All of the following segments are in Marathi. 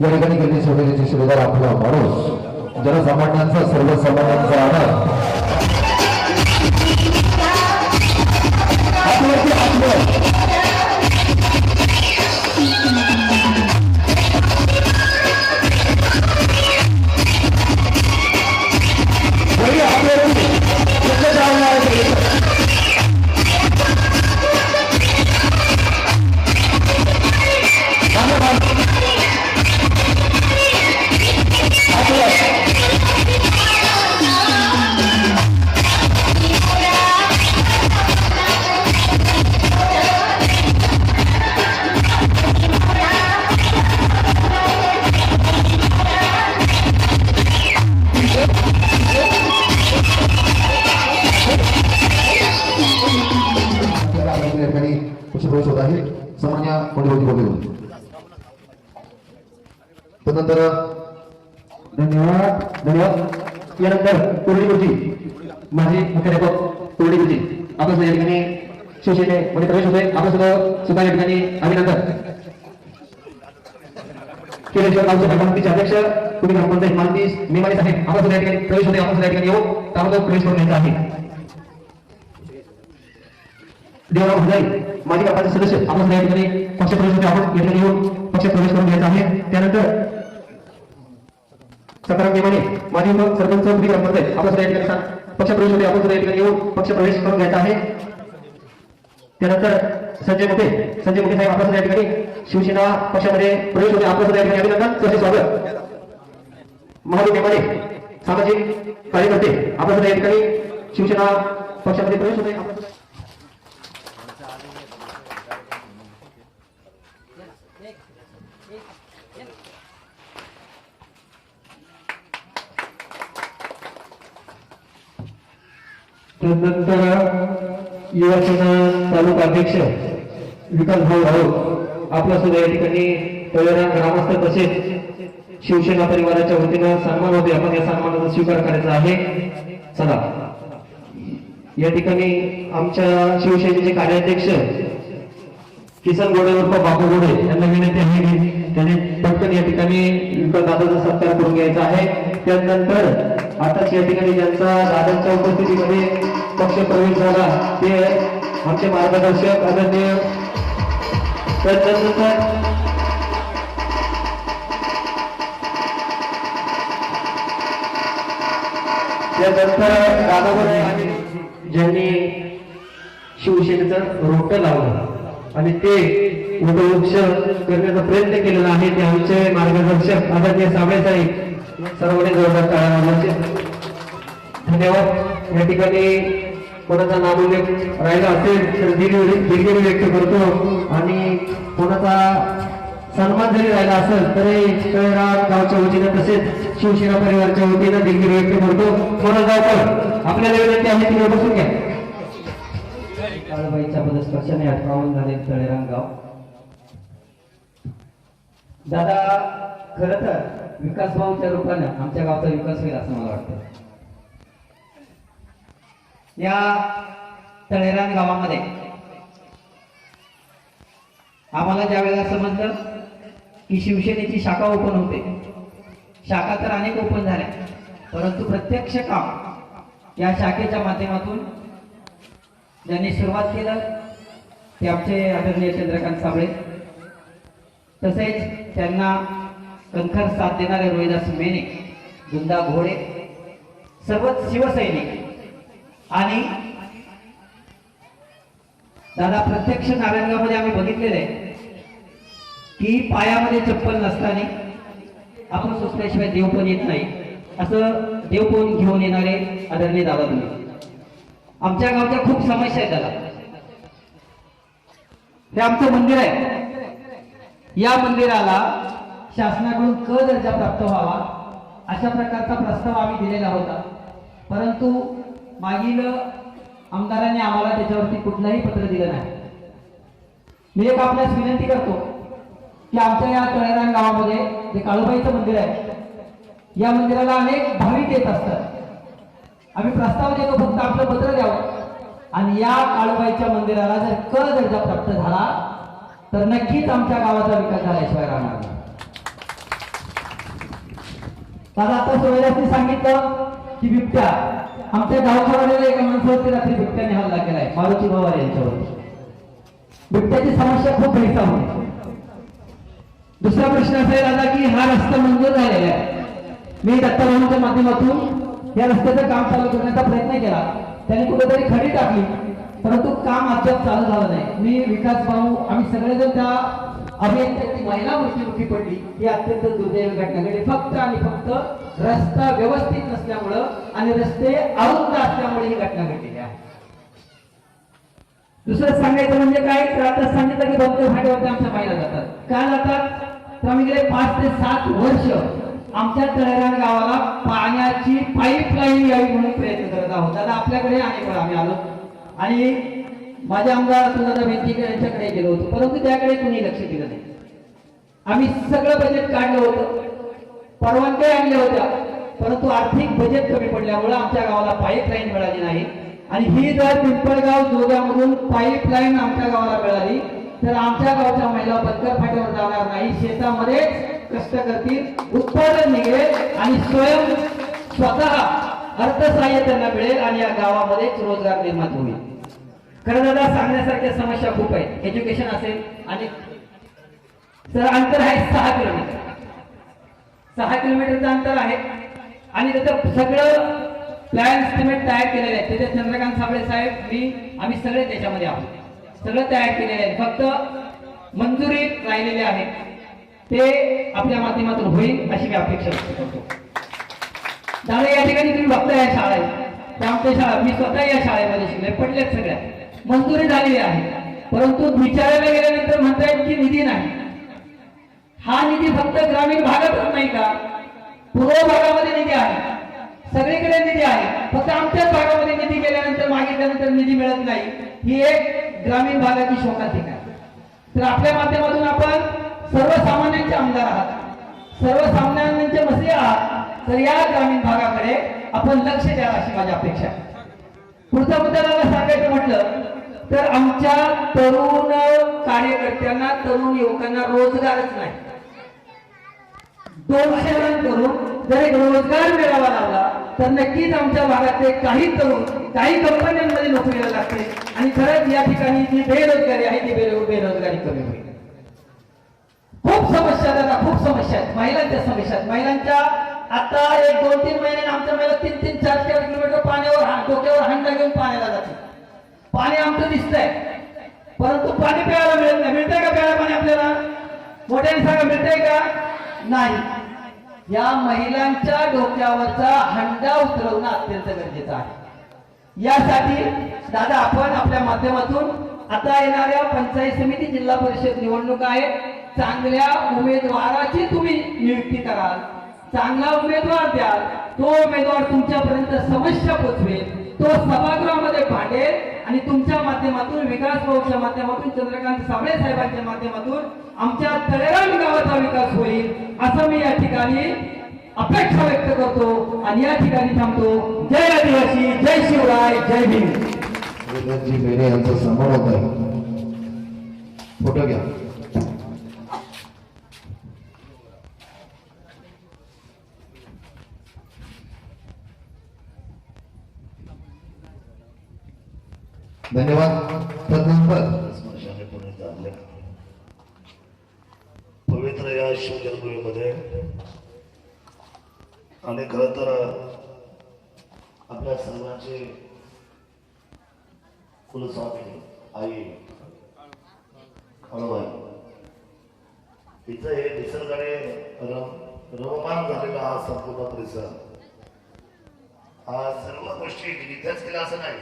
या ठिकाणी गेली सोडलेचे शिलेदार आपला माणूस जनसामान्यांचा सर्वसामान्यांचा आनंद त्यानंतर धन्यवाद धन्यवाद. यानंतर कोरडीगुरुजी माझे मुख्याध्यापक कोरडीगुरुजी आपण सगळ्या ठिकाणी शिवसेने मध्ये प्रवेश होतोय. आपण सगळं सुद्धा या ठिकाणी अभिनंदन केलेश्वर गावचे ग्रामपंचायतीचे अध्यक्ष तुम्ही ग्रामपंचायत मालतीस मेमारी साहेब. आपण सगळ्या ठिकाणी प्रवेश होते आपण सगळ्या ठिकाणी येऊ. ताबडतोब प्रवेश करून घ्यायचा आहे. देवराव भंडारी माजी ग्रामपंचायत सदस्य. आपण सगळ्या ठिकाणी पक्ष प्रवेश होते आपण या ठिकाणी येऊन पक्ष प्रवेश करून घ्यायचा आहे. त्यानंतर सकाराम नेमाने माजी सरपंच पुढील ग्रामपंचायत आपण सगळ्या ठिकाणी सा- होते आपण सगळ्या ठिकाणी येऊन पक्षप्रवेश करून घ्यायचा आहे. त्यानंतर संजय मुठे संजय मुठे साहेब आपण सगळ्या ठिकाणी शिवसेना पक्षामध्ये प्रवेश होते आपण सगळ्या ठिकाणी अभिनंदन. तसे स्वागत. महादेव नेमाने सामाजिक कार्यकर्ते आपण सगळ्या ठिकाणी शिवसेना पक्षामध्ये प्रवेश होते त्यानंतर युवासेना तालुका अध्यक्ष विकास भाऊ राऊत आपला सुद्धा या ठिकाणी तळेरा ग्रामस्थ तसेच शिवसेना परिवाराच्या वतीनं सन्मान होते आपण या सन्मानाचा स्वीकार करायचा आहे. चला. या ठिकाणी आमच्या शिवसेनेचे कार्याध्यक्ष किसन गोडे उर्फ बापू गोडे यांना विनंती आहे की त्यांनी पटकन या ठिकाणी विकास दादाचा सत्कार करून घ्यायचा आहे. त्यानंतर आताच या ठिकाणी ज्यांचा दादांच्या उपस्थितीमध्ये पक्ष प्रवेश झाला ते आमचे मार्गदर्शक आदरणीय त्यानंतर ज्यांनी शिवसेनेचं रोपटं लावलं आणि ते वृक्ष करण्याचा प्रयत्न केलेला आहे ते आमचे मार्गदर्शक आदरणीय साबळे साहेब. सर्वांनी जोरदार काळाचे धन्यवाद. या ठिकाणी कोणाचा नामोल्लेख राहिला असेल तर दिलगिरी दिलगिरी व्यक्त करतो. आणि कोणाचा सन्मान जरी राहिला असेल तरी तळेराव गावच्या वतीनं तसेच शिवसेना परिवारच्या वतीनं दिलगिरी व्यक्त करतो. कोणा गावकर आपल्याला विनंती आहे तिकडे बसून घ्या. काळबाईच्या पदस्पर्शाने अटकावून झाले तळेराम गाव. दादा खरं तर विकास भाऊच्या रूपानं आमच्या गावचा विकास होईल असं मला वाटतं. या तळेरान गावामध्ये आम्हाला ज्या वेळेला समजलं की शिवसेनेची शाखा ओपन होते. शाखा तर अनेक ओपन झाल्या. परंतु प्रत्यक्ष काम या शाखेच्या माध्यमातून ज्यांनी सुरुवात केलं ते आमचे आदरणीय चंद्रकांत साबळे. तसेच त्यांना कंखर साथ देणारे रोहिदास मेने गुंदा घोडे सर्वच शिवसैनिक आणि दादा प्रत्यक्ष नारायणगावमध्ये आम्ही बघितलेलं आहे की पायामध्ये चप्पल नसताना आपण सुचल्याशिवाय देव पण येत नाही. असं देव पण घेऊन येणारे आदरणीय दादा तुम्ही आमच्या गावच्या खूप समस्या आहेत दादा. हे आमचं मंदिर आहे. या मंदिराला शासनाकडून क दर्जा प्राप्त व्हावा अशा प्रकारचा प्रस्ताव आम्ही दिलेला होता. परंतु मागील आमदारांनी आम्हाला त्याच्यावरती कुठलंही पत्र दिलं नाही. मी एक आपल्यास विनंती करतो की आमच्या या तळेरान गावामध्ये जे काळूबाईचं मंदिर आहे या मंदिराला अनेक भाविक येत असतात. आम्ही प्रस्ताव देतो फक्त आपलं पत्र द्यावं. आणि या काळूबाईच्या मंदिराला जर क दर्जा प्राप्त झाला तर नक्कीच आमच्या गावाचा विकास झाल्याशिवाय राहणार नाही. दादा आता सोयराजने सांगितलं की बिबट्या. आमच्या गावच्या एका माणसावरती रात्री बिबट्याने हल्ला केलाय मारुती पवार यांच्यावरती. बिबट्याची समस्या खूप भेडसावते दुसरा प्रश्न असेल दादा की हा रस्ता मंजूर झालेला आहे. मी दत्ताभाऊंच्या माध्यमातून या रस्त्याचं काम चालू करण्याचा प्रयत्न केला. त्यांनी कुठेतरी खडी टाकली परंतु काम अद्याप चालू झालं नाही. मी विकास भाऊ आम्ही सगळेजण त्या अभियंत्याची महिला मृत्युमुखी पडली ही अत्यंत दुर्दैवी घटना घडली. फक्त आणि फक्त रस्ता व्यवस्थित नसल्यामुळं आणि रस्ते अरुंद असल्यामुळे ही घटना घडलेली आहे. दुसरं सांगायचं म्हणजे काय? तर आता सांगितलं की बंद फाट्यावरती आमच्या महिला जातात. का जातात? तर आम्ही गेले पाच ते सात वर्ष आमच्या तळेरान गावाला पाण्याची पाईपलाईन यावी म्हणून प्रयत्न करत आहोत. दादा आपल्याकडे अनेक वेळा आम्ही आलो. आणि माझे आमदार सुजाता बेंचीकर यांच्याकडे गेलो होतो परंतु त्याकडे कुणी लक्ष दिलं नाही. आम्ही सगळं बजेट काढलं होतं. परवानग्या आणल्या होत्या परंतु आर्थिक बजेट कमी पडल्यामुळे आमच्या गावाला पाईपलाईन मिळाली नाही. आणि ही जर पिंपळगाव जोगामधून पाईपलाईन आमच्या गावाला मिळाली तर आमच्या गावच्या महिला बदकर फाट्यावर जाणार नाही. शेतामध्येच कष्ट करतील उत्पादन निघेल आणि स्वयं स्वतः अर्थसहाय्य त्यांना मिळेल आणि या गावामध्येच रोजगार निर्माण होईल. खरं दादा सांगण्यासारख्या समस्या खूप आहेत. एज्युकेशन असेल आणि तर अंतर आहे सहा किलोमीटर. सहा किलोमीटरचं अंतर आहे. आणि त्याचं सगळं प्लॅन एस्टिमेट तयार केलेले आहेत त्याचे चंद्रकांत साबळे साहेब मी आम्ही सगळे त्याच्यामध्ये आहोत. सगळं तयार केलेलं आहे. फक्त मंजुरी राहिलेली आहे. ते आपल्या माध्यमातून होईल अशी मी अपेक्षा व्यक्त करतो. दादा या ठिकाणी तुम्ही बघताय या शाळा त्यामुळे त्या आमच्या शाळा मी स्वतः या शाळेमध्ये शिकले पडल्यात सगळ्या. मंजुरी झालेली आहे. परंतु विचारायला गेल्यानंतर म्हणतायत की निधी नाही. हा निधी फक्त ग्रामीण भागातच नाही का? पूर्व भागामध्ये निधी आहे. सगळीकडे निधी आहे. फक्त आमच्याच भागामध्ये निधी गेल्यानंतर मागितल्यानंतर निधी मिळत नाही. ही एक ग्रामीण भागाची शोकांतिका आहे. तर आपल्या माध्यमातून आपण सर्वसामान्यांचे आमदार आहात. सर्वसामान्यांचे मसी आहात. तर या ग्रामीण भागाकडे आपण लक्ष द्या अशी माझी अपेक्षा आहे. पुढचा मुद्दा मला सांगायचं म्हटलं तर आमच्या तरुण कार्यकर्त्यांना तरुण युवकांना रोजगारच नाही. दोन करून जर एक रोजगार मिळावा लागला तर नक्कीच आमच्या भागातले काही तरुण काही कंपन्यांमध्ये नोकरीला लागते आणि खरंच या ठिकाणी जी बेरोजगारी आहे ती बेरोजगारी कमी होईल. खूप समस्या दादा खूप समस्या आहेत. महिलांच्या समस्या आहेत. महिलांच्या आता एक दोन तीन महिने आमच्या महिला तीन तीन चार चार किलोमीटर पाण्यावर हा- डोक्यावर हांडा घेऊन पाण्याला जाते. पाणी आमचं दिसतंय. परंतु पाणी प्यायला मिळत नाही. मिळतंय का प्यायला पाणी आपल्याला? मोठ्याने सांगा मिळतंय का? नाही. या महिलांच्या डोक्यावरचा हंडा उतरवणं अत्यंत गरजेचं आहे. यासाठी दादा आपण आपल्या माध्यमातून आता येणाऱ्या पंचायत समिती जिल्हा परिषद निवडणूक आहे. चांगल्या उमेदवाराची तुम्ही नियुक्ती कराल. चांगला उमेदवार द्याल तो उमेदवार तुमच्यापर्यंत समस्या पोचवेल. तो सभागृहामध्ये भांडेल आणि तुमच्या माध्यमातून विकास भाऊच्या माध्यमातून चंद्रकांत साबळे साहेबांच्या माध्यमातून आमच्या तळेराम गावाचा विकास होईल असं मी या ठिकाणी अपेक्षा व्यक्त करतो आणि या ठिकाणी थांबतो. जय आदिवासी जय शिवराय जय भीम. यांचा समोर होत. आहे फोटो घ्या. धन्यवाद. स्मशाने पवित्र या शिवजन्मभूमीमध्ये आणि खर तर आपल्या सर्वांची कुलस्वामी आई अणुबाई तिचं हे निसर्गाने रम रममान झालेला हा संपूर्ण परिसर. हा सर्व गोष्टी इथेच केला असं नाही.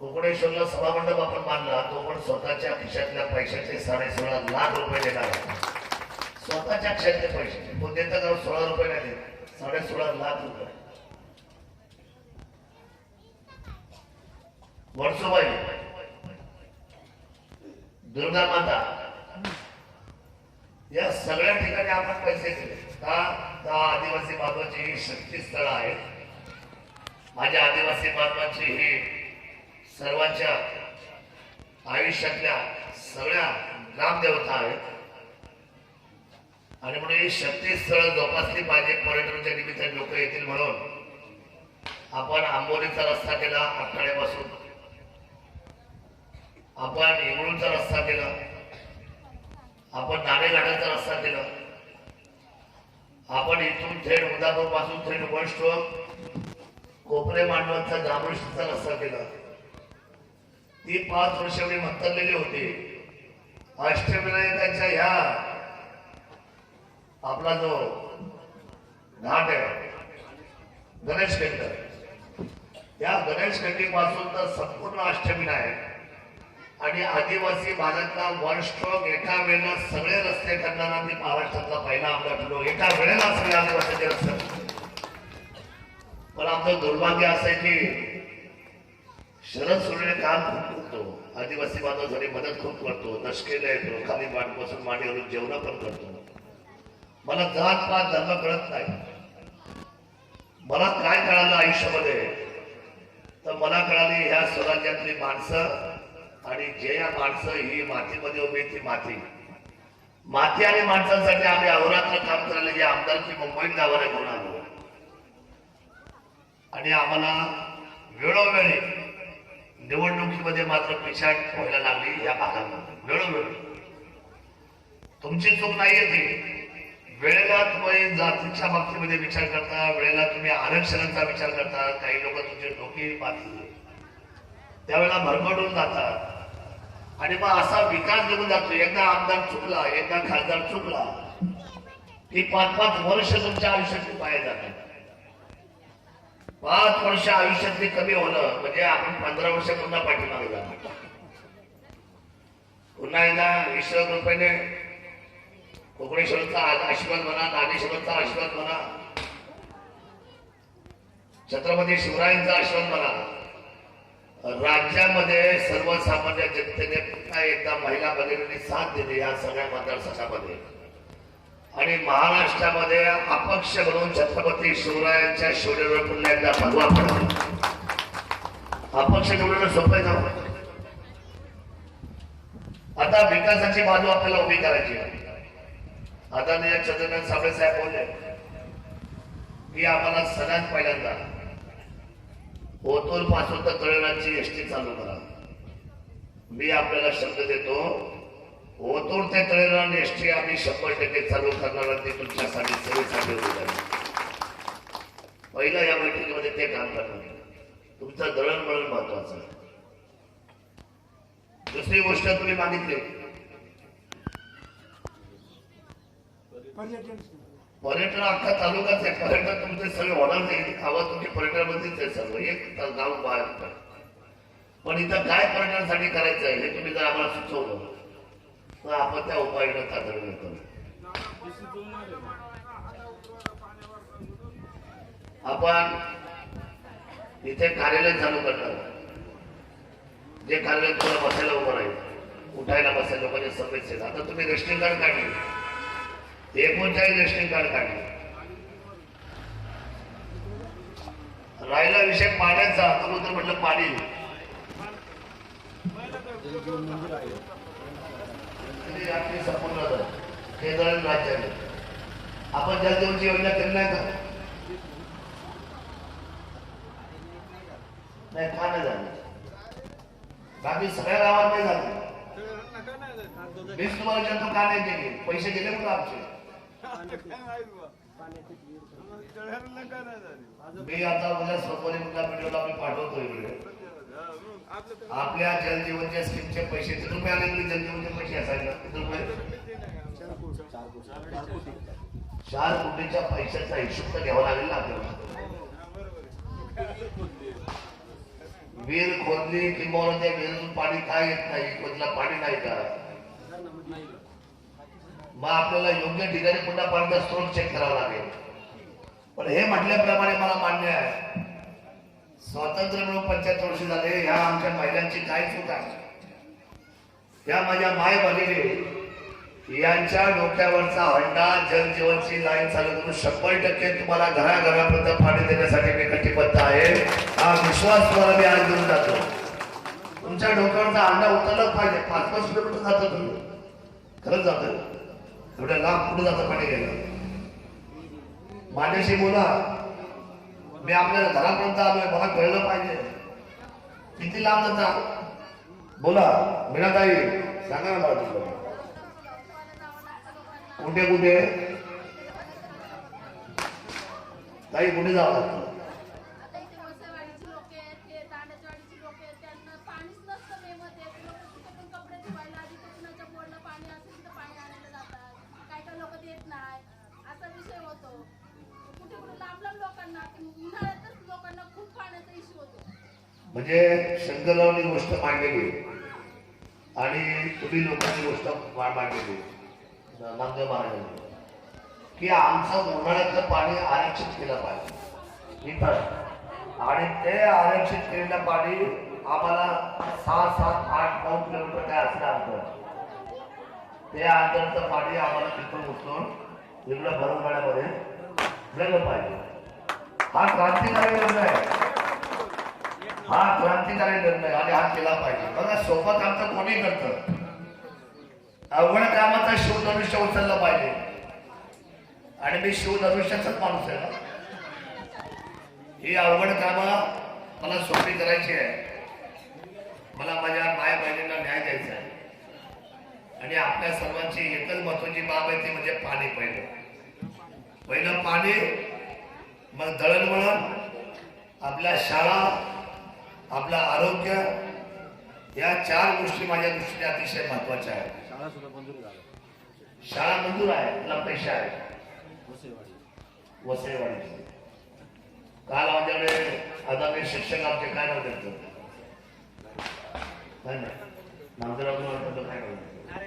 कोकणेश्वरला सभामंडप आपण मानला तो पण स्वतःच्या खिशातल्या पैशाचे साडे सोळा लाख रुपये देणार आहे. स्वतःच्या खिशातले पैसे. तो देता का सोळा रुपये नाही देत. साडे सोळा लाख रुपये. वर्सोबाई दुर्गा माता या सगळ्या ठिकाणी आपण पैसे दिले. का? आदिवासी बांधवाची ही शक्ती स्थळ आहेत. माझ्या आदिवासी बांधवाची ही सर्वांच्या आयुष्यातल्या सगळ्या ग्रामदेवता आहेत. आणि म्हणून ही शक्ती स्थळ जोपासली पाहिजे पर्यटनाच्या निमित्ताने लोक येतील म्हणून. आपण आंबोलीचा रस्ता केला आठवड्यापासून. आपण इंगळूचा रस्ता केला. आपण नाणेघाटाचा रस्ता केला. आपण इथून थेट उदापूरपासून थेट वनस्टॉप कोपरे मांडवांचा जांभूळशीचा रस्ता केला. ती पाच वर्ष मी मंतरलेली होते. अष्टविनायकाच्या ह्या आपला जो घाट आहे गणेश खंड. या गणेशपासून तर संपूर्ण अष्टविनायक आणि आदिवासी भागातला वन स्ट्रोक एका वेळेला सगळे रस्ते करताना मी महाराष्ट्रातला पहिला आमदार ठरलो. एका वेळेला सगळे आदिवासीचे रस्ते. पण आमचं दुर्भाग्य असं आहे की शरद सोडणे काम खूप करतो. आदिवासी बांधवासाठी मदत खूप करतो. दशकेला येतो खाली मांडपासून मांडीवरून जेवण पण करतो. मला जात पात धर्म कळत नाही. मला काय कळालं आयुष्यामध्ये? तर मला कळाली ह्या स्वराज्यातली माणसं आणि जे या माणसं ही मातीमध्ये उभी ती माती. माती आणि माणसांसाठी आम्ही अहोरात्र काम करायला जे आमदारकी मुंबईत गावाला घेऊन आलो. आणि आम्हाला वेळोवेळी निवडणुकीमध्ये मात्र पिछाट व्हायला लागली या भागामध्ये. वेळोवेळी. तुमची चूक नाहीये ती. वेळेला तुम्ही जातीच्या बाबतीमध्ये विचार करता वेळेला तुम्ही आरक्षणाचा विचार करता काही लोक तुमचे डोके पाहतील. त्यावेळेला भरकटून जातात. आणि मग असा विकास निघून जातो. एकदा आमदार चुकला एकदा खासदार चुकला. की पाच पाच वर्ष तुमच्या आयुष्याची पाया जातात. पाच वर्ष आयुष्यातले कमी होणं म्हणजे आपण पंधरा वर्ष पुन्हा पाठीमागे जाणार. पुन्हा एकदा ईश्वर कृपेने कोकणेश्वरचा आशीर्वाद म्हणा नागेश्वरचा आशीर्वाद म्हणा छत्रपती शिवरायांचा आशीर्वाद म्हणा राज्यामध्ये सर्वसामान्य जनतेने पुन्हा एकदा महिला भगिनींनी साथ दिली या सगळ्या मतदारसंघामध्ये. आणि महाराष्ट्रामध्ये अपक्ष म्हणून छत्रपती शिवरायांच्या शिवनेवर पुन्हा एकदा भगवा पडला. अपक्ष निवडणं सोपं आता विकासाची बाजू आपल्याला उभी करायची आहे. आदरणीय चंद्रकांत साबळे साहेब बोलले की आम्हाला सगळ्यात पहिल्यांदा ओतूरपासून तर एस एसटी चालू करा. मी आपल्याला शब्द देतो ओतूर ते तळेरान एसटी आम्ही शंभर टक्के चालू करणार ते तुमच्यासाठी सेवेसाठी. पहिलं या बैठकीमध्ये ते काम करणार. तुमचं दळणवळण महत्वाचं आहे. दुसरी गोष्ट तुम्ही मागितली. पर्यटन. अख्खा तालुकाच आहे. पर्यटन तुमचे सगळे होणार नाही गावात तुमचे पर्यटनामध्येच आहे सर्व. एक गाव बाहेर. पण इथं काय पर्यटनासाठी करायचं आहे हे तुम्ही जर आम्हाला सुचवलं आपण त्या उपाययोजना तातडीने करतो आपण इथे कार्यालय चालू करणार. जे कार्यालय तुम्हाला बसायला उभं राहील उठायला बसायला लोकांच्या समस्या आता तुम्ही रेशनिंग कार्ड काढले. एकोणचाळीस रेशनिंग कार्ड काढले. राहिला विषय पाण्याचा. अगोदर म्हटलं पाणी. आपली संपूर्ण केंद्र राज्याने. आपण जलजीवनची योजना केली नाही का? नाही का नाही झाली. बाकी सगळ्या गावात नाही झाली. मीच तुम्हाला विचारतो का नाही केली? पैसे गेले कुठं आमचे? मी आता उद्या सोमवारी व्हिडिओला मी पाठवतो इकडे. आपल्या जलजीवनच्या स्कीमचे पैसे किती रुपये आले तरी जलजीवनचे पैसे असायचे चार कोटीच्या पैशाचा हिशोब तर घ्यावा लागेल ना आपल्याला. विहीर खोदली किंवा त्या विहिरीतून पाणी काय येत नाही? कोणला पाणी नाही का? मग आपल्याला योग्य ठिकाणी पुन्हा पाण्याचा स्रोत चेक करावा लागेल. पण हे म्हटल्याप्रमाणे मला मान्य आहे स्वातंत्र्य मिळून पंच्याहत्तर वर्ष झाले ह्या आमच्या महिलांची काय चूक आहे? या माझ्या माय भगिनी यांच्या डोक्यावरचा हंडा जलजीवनची लाईन चालू करून शंभर टक्के तुम्हाला घराघरापर्यंत पाणी देण्यासाठी मी कटिबद्ध आहे. हा विश्वास तुम्हाला मी आज देऊन जातो. तुमच्या डोक्यावरचा हंडा उतरलाच पाहिजे. पाच पाच किलोमीटर जातो तुम्ही? खरंच जातं. एवढ्या लांब पुढे जातं पाणी गेलं माझ्याशी बोला. मी आपल्या घरापर्यंत आलोय मला कळलं पाहिजे. किती लांब जाता? बोला मीनाताई सांगा ना मला तुझं कुठे कुठे? ताई कुठे जावं लागतं? म्हणजे शंकररावनी गोष्ट मांडलेली आणि तुम्ही लोकांनी गोष्ट मांडलेली नामदेव महाराजांनी की आमचं उन्हाळ्यातलं पाणी आरक्षित केलं पाहिजे. आणि ते आरक्षित केलेलं पाणी आम्हाला सहा सात आठ नऊ किलोमीटर काय असलं अंतर. ते अंतरचं पाणी आम्हाला तिथून उचलून इकडं भरून गाड्यामध्ये दिलं पाहिजे. हा क्रांतिकारी निर्णय आहे. हा क्रांतिकारी निर्णय आणि हा केला पाहिजे. बघा सोबत आमचं कोणी करतं? अवघड कामाचा शिवधनुष्य उचललं पाहिजे. आणि मी शिवधनुष्याचाच माणूस आहे ना? ही अवघड कामं मला सोपी करायची आहे. मला माझ्या माया बहिणींना न्याय द्यायचा आहे. आणि आपल्या सर्वांची एकच महत्वाची बाब आहे ती म्हणजे पाणी पहिलं. पहिलं पाणी मग दळणवळण आपल्या शाळा आपलं आरोग्य या चार गोष्टी माझ्या दृष्टीने अतिशय महत्त्वाच्या आहेत. शाळा मंजूर आहे त्याला पैसे आहेत. वसईवाडी. काल माझ्याकडे आदरणीय शिक्षक आमचे काय नाव देतो नाही. नाही नामदेवराव काय नाव?